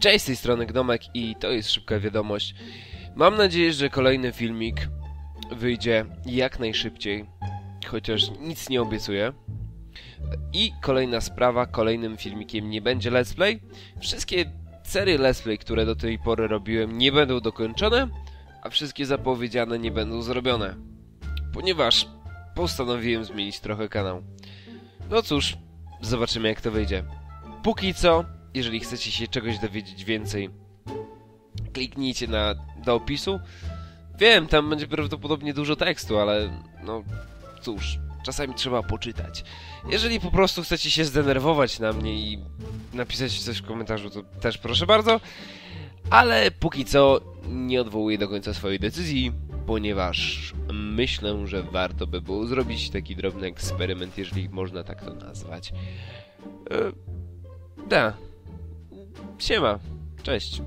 Cześć, z tej strony Gnomek i to jest szybka wiadomość. Mam nadzieję, że kolejny filmik wyjdzie jak najszybciej, chociaż nic nie obiecuję. I kolejna sprawa, kolejnym filmikiem nie będzie let's play. Wszystkie serie let's play, które do tej pory robiłem nie będą dokończone, a wszystkie zapowiedziane nie będą zrobione. Ponieważ postanowiłem zmienić trochę kanał. No cóż, zobaczymy jak to wyjdzie. Póki co, jeżeli chcecie się czegoś dowiedzieć więcej, kliknijcie na, do opisu. Wiem, tam będzie prawdopodobnie dużo tekstu, ale no cóż, czasami trzeba poczytać. Jeżeli po prostu chcecie się zdenerwować na mnie i napisać coś w komentarzu, to też proszę bardzo. Ale póki co nie odwołuję do końca swojej decyzji, ponieważ myślę, że warto by było zrobić taki drobny eksperyment, jeżeli można tak to nazwać. E, da. Siema. Cześć.